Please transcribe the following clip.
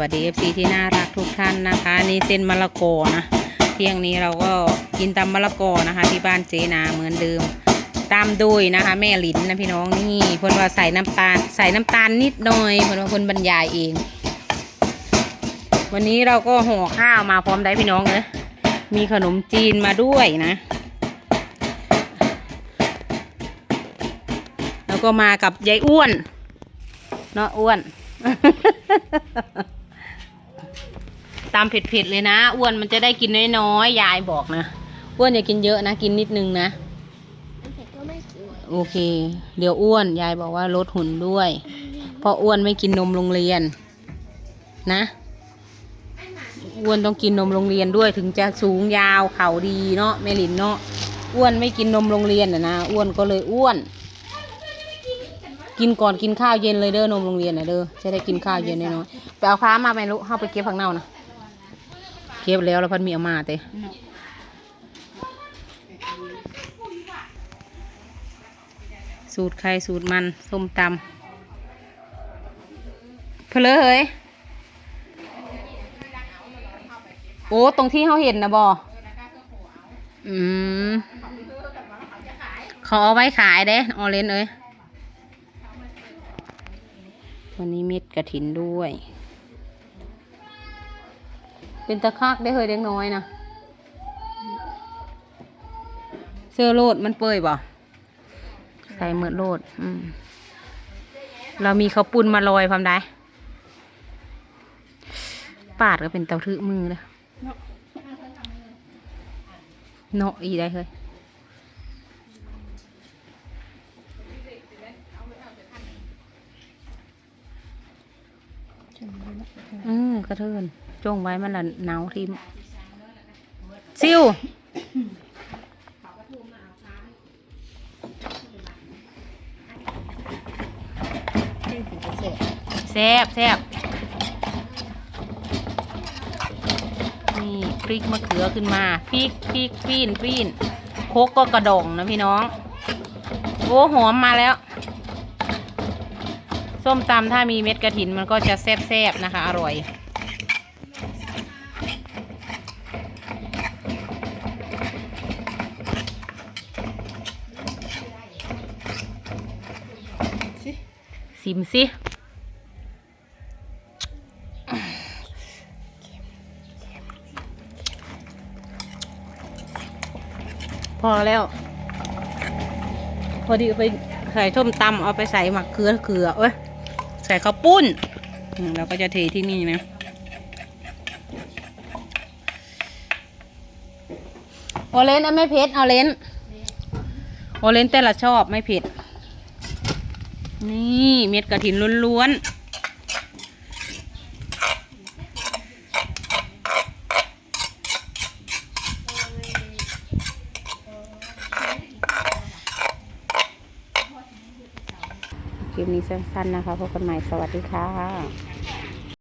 วัสดี FC ที่น่ารักทุกท่านนะคะ นี่เส้นมะละกอนะ เที่ยงนี้เราก็กินตำมะละกอนะคะ ที่บ้านเจนาเหมือนเดิมตามโดยนะคะ แม่หลินนะพี่น้องนี่เพิ่นว่าใส่น้ำตาลใส่น้ำตาลนิดหน่อยเพิ่นว่าเพิ่นบรรยายเอง วันนี้เราก็ห่อข้าวมาพร้อมได้พี่น้องเลยมีขนมจีนมาด้วยนะ แล้วก็มากับยายอ้วนเนาะอ้วน ตามเผ็ดๆเลยนะ อ้วนมันจะได้กินน้อยๆ ยายบอกนะ อ้วนอย่ากินเยอะนะ กินนิดนึงนะ มันเผ็ดก็ไม่กินโอเค เดี๋ยวอ้วน ยายบอกว่าลดหุ่นด้วย เพราะอ้วนไม่กินนมโรงเรียน นะ อ้วนต้องกินนมโรงเรียนด้วยถึงจะสูงยาวเข่าดีเนาะแม่หลินเนาะ อ้วนไม่กินนมโรงเรียนนะนะ อ้วนก็เลยอ้วน กินก่อนกินข้าวเย็นเลยเด้อนมโรงเรียนนะเด้อ จะได้กินข้าวเย็นน้อยๆไปเอาค้ามาไหมลูกเข้าไปเก็บผักเน่านะ เก็บแล้วแล้วพันมีเอามาเต้สูตรใครสูตรมันส้มตำเพลอเฮ้ยโอ้ตรงที่เขาเห็นนะบออืมเขาเอาไว้ขายเด้ออเรนเอ้ยวันนี้เม็ดกระถินด้วย เป็นตะคักได้เฮยเล็กน้อยนะเสื้อโลดมันเปื่อยบ่ใส่เหมือนโลดอืมเรามีข้าวปุ้นมาลอยความได้ปาดก็เป็นเตาถือมือเลยเนาะอีได้เลย อืมกระเทินจ้งไว้มันละหนาวทิมซิวแซบแซบนี่พริกมะเขือขึ้นมาพริกพริกปีนปีนโคกก็กระดองนะพี่น้อง โอ้หอมมาแล้ว ส้มตำถ้ามีเม็ดกระถินมันก็จะแซ่บๆนะคะ อร่อยสิมสิพอแล้ว พอดีเอาไปใส่ส้มตำเอาไปใส่หมักเกลือเกลือเอ้ย ใส่ข้าวปุ้นเราก็จะเทที่นี่นะ โอเลนเอาไม่เผ็ดเอาเลนโอเลนแต่ละชอบไม่เผ็ด นี่เม็ดกระถินล้วนๆ คลิปนี้สั้นๆนะคะพบกันใหม่สวัสดีค่ะ